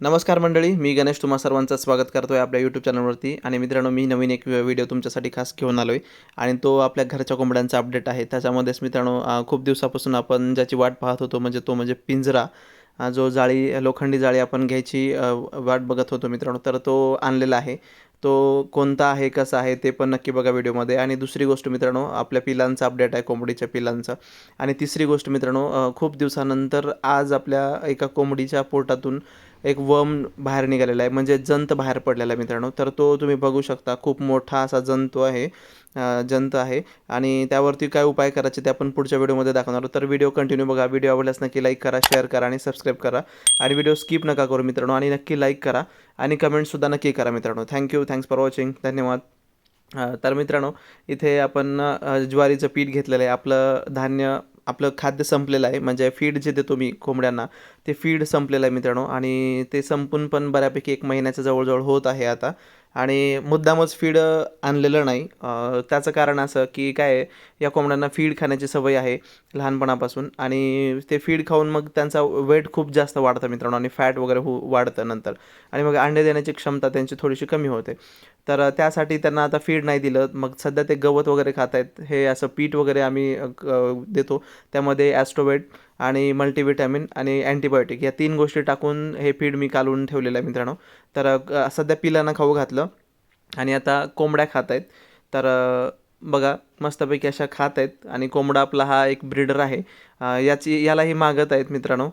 नमस्कार मंडळी मी गणेश तुम्हा सर्वांचं स्वागत करतो आहे आपल्या यूट्यूब चॅनलवरती आणि मित्रांनो मी नवीन एक व्हिडिओ तुमच्यासाठी खास घेऊन आलो आहे आणि तो आपल्या घरच्या कोंबड्यांचा अपडेट आहे. त्याच्यामध्येच मित्रांनो खूप दिवसापासून आपण ज्याची वाट पाहत होतो म्हणजे तो म्हणजे पिंजरा. जो जाळी लोखंडी जाळी आपण घ्यायची वाट बघत होतो मित्रांनो तर तो आणलेला आहे. तो कोणता आहे कसा आहे ते पण नक्की बघा व्हिडिओमध्ये. आणि दुसरी गोष्ट मित्रांनो आपल्या पिलांचा अपडेट आहे कोंबडीच्या पिलांचा. आणि तिसरी गोष्ट मित्रांनो खूप दिवसानंतर आज आपल्या एका कोंबडीच्या पोटातून एक वर्म बाहेर निघालेला आहे म्हणजे जंत बाहेर पडलेला आहे मित्रांनो. तर तो तुम्ही बघू शकता खूप मोठा असा जंतू आहे जंत आहे. आणि त्यावरती काय उपाय करायचे ते आपण पुढच्या व्हिडिओमध्ये दाखवणार आहोत. तर व्हिडिओ कंटिन्यू बघा व्हिडिओ आवडल्यास नक्की लाईक करा शेअर करा आणि सबस्क्राईब करा. आणि व्हिडिओ स्किप नका करू मित्रांनो आणि नक्की लाईक करा आणि कमेंटसुद्धा नक्की करा मित्रांनो. थँक्यू थँक्स फॉर वॉचिंग धन्यवाद. तर मित्रांनो इथे आपण ज्वारीचं पीठ घेतलेलं आहे. आपलं धान्य आपलं खाद्य संपलेलं आहे. म्हणजे फीड जे देतो मी कोंबड्यांना ते फीड संपलेलं आहे मित्रांनो. आणि ते संपून पण बऱ्यापैकी एक महिन्याच्या जवळजवळ होत आहे आता. आणि मुद्दामच फीड आणलेलं नाही. त्याचं कारण असं की काय आहे, या कोंबड्यांना फीड खाण्याची सवय आहे लहानपणापासून. आणि ते फीड खाऊन मग त्यांचा वेट खूप जास्त वाढतं मित्रांनो. आणि फॅट वगैरे हो वाढतं नंतर. आणि मग अंडे देण्याची क्षमता त्यांची थोडीशी कमी होते. तर त्यासाठी त्यांना आता फीड नाही दिलं. मग सध्या ते गवत वगैरे खात आहेत हे असं पीठ वगैरे आम्ही देतो. त्यामध्ये ॲस्ट्रोवेट आणि मल्टीविटॅमिन आणि अँटीबायोटिक या तीन गोष्टी टाकून हे फीड मी कालवून ठेवलेलं आहे मित्रांनो. तर सध्या पिलांना खाऊ घातलं आणि आता कोंबड्या खात आहेत तर बघा मस्तपैकी अशा खात आहेत आणि कोंबडा आपला हा एक ब्रीडर आहे. याची यालाही मागत आहेत मित्रांनो.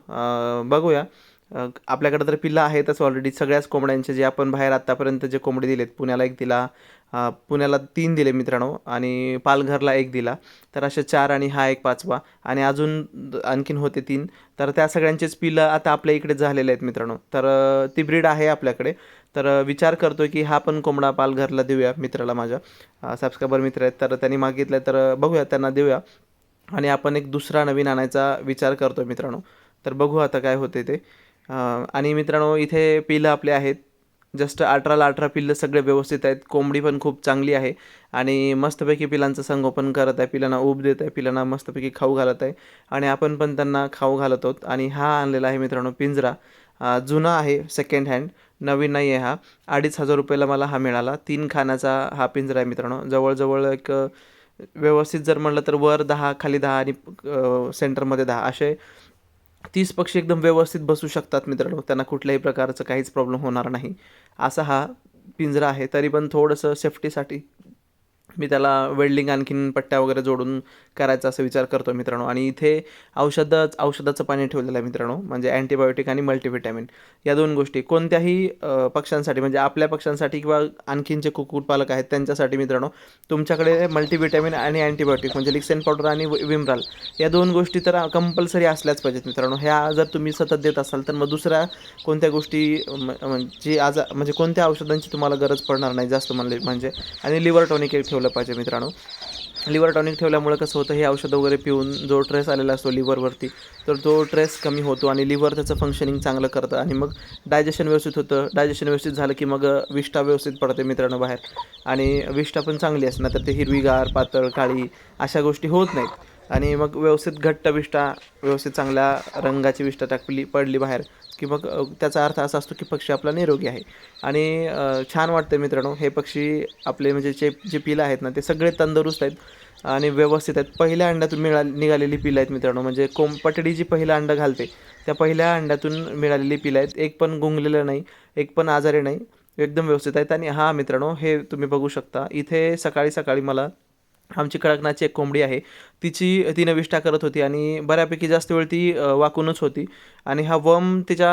बघूया. आपल्याकडे तर पिल्लं आहेतच ऑलरेडी सगळ्याच कोंबड्यांचे जे आपण बाहेर आत्तापर्यंत जे कोंबडी दिलेत पुण्याला एक दिला पुण्याला तीन दिले मित्रांनो आणि पालघरला एक दिला. तर असे चार आणि हा एक पाचवा आणि अजून आणखीन होते तीन. तर त्या सगळ्यांचेच पिलं आता आपल्या इकडे झालेले आहेत मित्रांनो. तर ती ब्रीड आहे आपल्याकडे. तर विचार करतो की हा पण कोंबडा पालघरला देऊया मित्राला माझ्या. सबस्क्रायबर मित्र आहेत तर त्यांनी मागितलं तर बघूया त्यांना देऊया. आणि आपण एक दुसरा नवीन आणायचा विचार करतो मित्रांनो. तर बघू आता काय होते ते. आणि मित्रांनो इथे पिलं आपले आहेत. जस्ट अठराला अठरा पिल्लं सगळे व्यवस्थित आहेत. कोंबडी पण खूप चांगली आहे. आणि मस्तपैकी पिलांचं संगोपन करत आहे. पिलांना ऊब देत आहे. पिलांना मस्तपैकी खाऊ घालत आहे. आणि आपण पण त्यांना खाऊ घालत आहोत. आणि हा आणलेला आहे मित्रांनो पिंजरा. जुना आहे सेकंड हँड नवीन नाही आहे हा. अडीच हजार रुपयाला मला हा मिळाला. तीन खाण्याचा हा पिंजरा आहे मित्रांनो. जवळजवळ एक व्यवस्थित जर म्हणलं तर वर दहा खाली दहा आणि सेंटरमध्ये दहा. असे तीस पक्षी एकदम व्यवस्थित बसू शकतात मित्रांनो. त्यांना कुठल्याही प्रकारचं काहीच प्रॉब्लेम होणार नाही. असा हा पिंजरा आहे तरी पण थोडंसं सेफ्टीसाठी मी त्याला वेल्डिंग आणखीन पट्ट्या वगैरे जोडून करायचा असा विचार करतो मित्रांनो. आणि इथे औषधच औषधाचं पाणी ठेवलेलं आहे मित्रांनो म्हणजे अँटीबायोटिक आणि मल्टीव्हिटॅमिन या दोन गोष्टी. कोणत्याही पक्ष्यांसाठी म्हणजे आपल्या पक्ष्यांसाठी किंवा आणखीन जे कुक्कुटपालक आहेत त्यांच्यासाठी मित्रांनो तुमच्याकडे मल्टीव्हिटॅमिन आणि अँटीबायोटिक म्हणजे लिक्सेन पावडर आणि विमराल या दोन गोष्टी तर कंपल्सरी असल्याच पाहिजेत मित्रांनो. ह्या जर तुम्ही सतत देत असाल तर मग दुसऱ्या कोणत्या गोष्टी म- म्हणजे आज म्हणजे कोणत्या औषधांची तुम्हाला गरज पडणार नाही जास्त म्हणले म्हणजे आणि लिव्हर टॉनिक एक ठेवलं पाहिजे मित्रांनो. लिव्हर टॉनिक ठेवल्यामुळे कसं होतं हे औषधं वगैरे पिऊन जो ट्रेस आलेला असतो लिव्हरवरती तर तो ट्रेस कमी होतो आणि लिव्हर त्याचं फंक्शनिंग चांगलं करतं आणि मग डायजेशन व्यवस्थित होतं. डायजेशन व्यवस्थित झालं की मग विष्ठा व्यवस्थित पडते मित्रांनो बाहेर. आणि विष्ठा पण चांगली असणार तर ते हिरवीगार पातळ काळी अशा गोष्टी होत नाहीत. आणि मग व्यवस्थित घट्ट विष्ठा व्यवस्थित चांगल्या रंगाची विष्ठा टाकली पडली बाहेर की मग त्याचा अर्थ असा असतो की पक्षी आपला निरोगी आहे. आणि छान वाटतं मित्रांनो हे पक्षी आपले म्हणजे जे जे पिलं आहेत ना ते सगळे तंदुरुस्त आहेत आणि व्यवस्थित आहेत. पहिल्या अंड्यातून मिळा निघालेली पिलं आहेत मित्रांनो म्हणजे कोंब पटडी जी पहिलं अंडं घालते त्या पहिल्या अंड्यातून मिळालेली पिलं आहेत. एक पण गुंगलेलं नाही एक पण आजारी नाही एकदम व्यवस्थित आहेत. आणि हा मित्रांनो हे तुम्ही बघू शकता. इथे सकाळी सकाळी मला आमची कडकनाथची एक कोंबडी आहे तिची तिनं विष्ठा करत होती आणि बऱ्यापैकी जास्त वेळ ती वाकूनच होती आणि हा वम तिच्या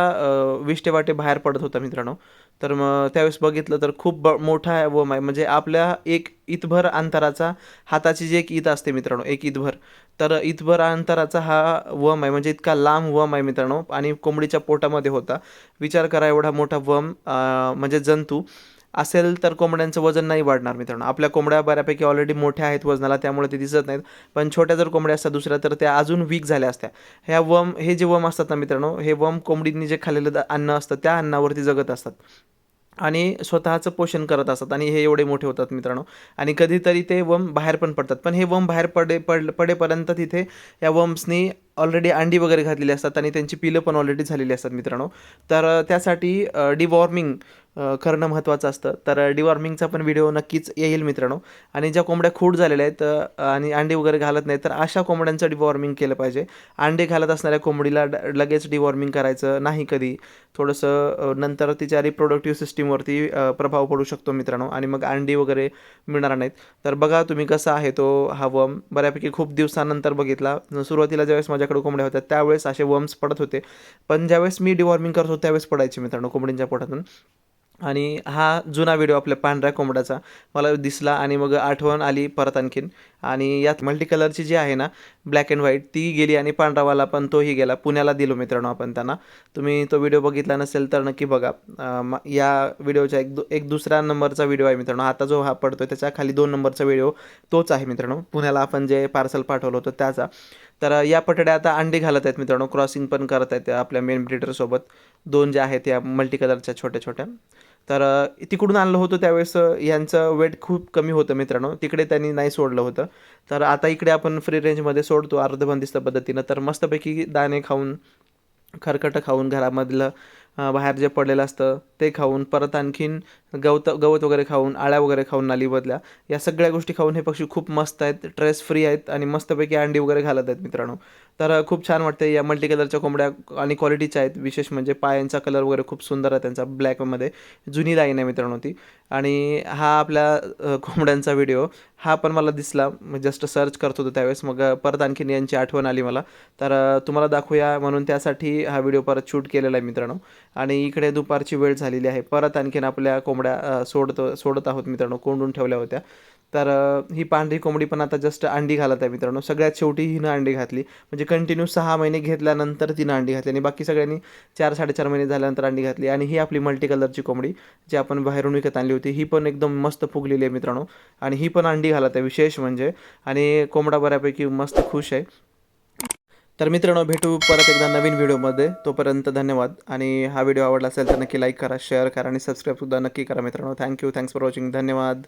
विष्ठेवाटे बाहेर पडत होता मित्रांनो. तर मग त्यावेळेस बघितलं तर खूप ब मोठा वम आहे. म्हणजे आपल्या एक इतभर अंतराचा हाताची जी एक ईत असते मित्रांनो एक इतभर तर इतभर अंतराचा हा वम आहे. म्हणजे इतका लांब वम आहे मित्रांनो आणि कोंबडीच्या पोटामध्ये होता. विचार करा एवढा मोठा वम म्हणजे जंतू असेल तर कोंबड्यांचं वजन नाही वाढणार मित्रांनो. आपल्या कोंबड्या बऱ्यापैकी ऑलरेडी मोठ्या आहेत वजनाला त्यामुळे ते दिसत नाहीत. पण छोट्या जर कोंबड्या असतात दुसऱ्या तर त्या अजून वीक झाल्या असत्या. ह्या वम हे जे वम असतात ना मित्रांनो हे वम कोंबडींनी जे खाल्लेलं अन्न असतं त्या अन्नावरती जगत असतात. आणि स्वतःचं पोषण करत असतात. आणि हे एवढे मोठे होतात मित्रांनो. आणि कधीतरी ते वम बाहेर पण पडतात. पण हे वम बाहेर पडे पड पडेपर्यंत तिथे या वम्सनी ऑलरेडी अंडी वगैरे घातलेली असतात आणि त्यांची पिलं पण ऑलरेडी झालेली असतात मित्रांनो. तर त्यासाठी डिवॉर्मिंग करणं महत्त्वाचं असतं. तर डिवॉर्मिंगचा पण व्हिडिओ नक्कीच येईल मित्रांनो. आणि ज्या कोंबड्या खूट झालेल्या आहेत आणि अंडी वगैरे घालत नाही तर अशा कोंबड्यांचं डिवॉर्मिंग केलं पाहिजे. अंडे घालत असणाऱ्या कोंबडीला ड लगेच डिवॉर्मिंग करायचं नाही कधी. थोडंसं नंतर तिच्या रिप्रोडक्टिव्ह सिस्टीमवरती प्रभाव पडू शकतो मित्रांनो. आणि मग अंडी वगैरे मिळणार नाहीत. तर बघा तुम्ही कसा आहे तो हा वम बऱ्यापैकी खूप दिवसानंतर बघितला. सुरुवातीला ज्यावेळेस माझ्याकडे कोंबड्या होत्या त्यावेळेस असे वम्स पडत होते. पण ज्यावेळेस मी डिवॉर्मिंग करत त्यावेळेस पडायचे मित्रांनो कोंबडींच्या पोटातून. आणि हा जुना व्हिडिओ आपल्या पांढऱ्या कोंबड्याचा. मला दिसला आणि मग आठवण आली परत आणखीन. आणि यात मल्टी कलरची जी आहे ना ब्लॅक अँड व्हाईट ती गेली आणि पांढरावाला पण तोही गेला. पुण्याला दिलो मित्रांनो आपण त्यांना. तुम्ही तो व्हिडिओ बघितला नसेल तर नक्की बघा. या व्हिडिओचा एक दु एक दुसऱ्या नंबरचा व्हिडिओ आहे मित्रांनो. आता जो हा पडतो त्याच्याखाली दोन नंबरचा व्हिडिओ तोच आहे मित्रांनो. पुण्याला आपण जे पार्सल पाठवलं होतं त्याचा. तर या पटड्या आता अंडी घालत आहेत मित्रांनो. क्रॉसिंग पण करत आहेत आपल्या मेन ब्रिडरसोबत दोन ज्या आहेत या मल्टी कलरच्या छोट्या छोट्या. तर तिकडून आणलं होतं त्यावेळेस यांचं वेट खूप कमी होतं मित्रांनो. तिकडे त्यांनी नाही सोडलं होतं. तर आता इकडे आपण फ्री रेंजमध्ये सोडतो अर्धबंदिस्त पद्धतीनं. तर मस्तपैकी दाणे खाऊन खरकटं खाऊन घरामधलं बाहेर जे पडलेलं असतं ते खाऊन परत आणखीन गवत गवत वगैरे खाऊन आळ्या वगैरे खाऊन नालीमधल्या या सगळ्या गोष्टी खाऊन हे पक्षी खूप मस्त आहेत ट्रेस फ्री आहेत आणि मस्तपैकी अंडी वगैरे घालत आहेत मित्रांनो. तर खूप छान वाटते या मल्टी कलरच्या कोंबड्या आणि क्वालिटीच्या आहेत. विशेष म्हणजे पायांचा कलर वगैरे खूप सुंदर आहे त्यांचा ब्लॅकमध्ये जुनी लाईन आहे मित्रांनो ती. आणि हा आपल्या कोंबड्यांचा व्हिडिओ हा पण मला दिसला. जस्ट सर्च करत होतो त्यावेळेस. मग परत आणखीन यांची आठवण आली मला. तर तुम्हाला दाखवूया म्हणून त्यासाठी हा व्हिडिओ परत शूट केलेला आहे मित्रांनो. आणि इकडे दुपारची वेळ झालेली आहे. परत आणखीन आपल्या कोंबड्या सोडतो सोडत आहोत मित्रांनो. कोंडून ठेवल्या होत्या. तर ही पांढरी कोंबडी पण आता जस्ट अंडी घालत आहे मित्रांनो. सगळ्यात शेवटी हिनं अंडी घातली. म्हणजे कंटिन्यू सहा महिने घेतल्यानंतर तिनं अंडी घातली आणि बाकी सगळ्यांनी चार साडेचार महिने झाल्यानंतर अंडी घातली. आणि ही आपली मल्टी कलरची कोंबडी जी आपण बाहेरून विकत आणली होती ही पण एकदम मस्त फुगलेली आहे मित्रांनो. आणि ही पण अंडी घालत आहे विशेष म्हणजे. आणि कोंबडा बऱ्यापैकी मस्त खुश आहे. तर मित्रांनो भेटू परत एकदा नवीन व्हिडिओमध्ये. तोपर्यंत धन्यवाद. आणि हा व्हिडिओ आवडला असेल तर नक्की लाईक करा शेअर करा आणि सबस्क्राईबसुद्धा नक्की करा मित्रांनो. थँक्यू थँक्स फॉर वॉचिंग धन्यवाद.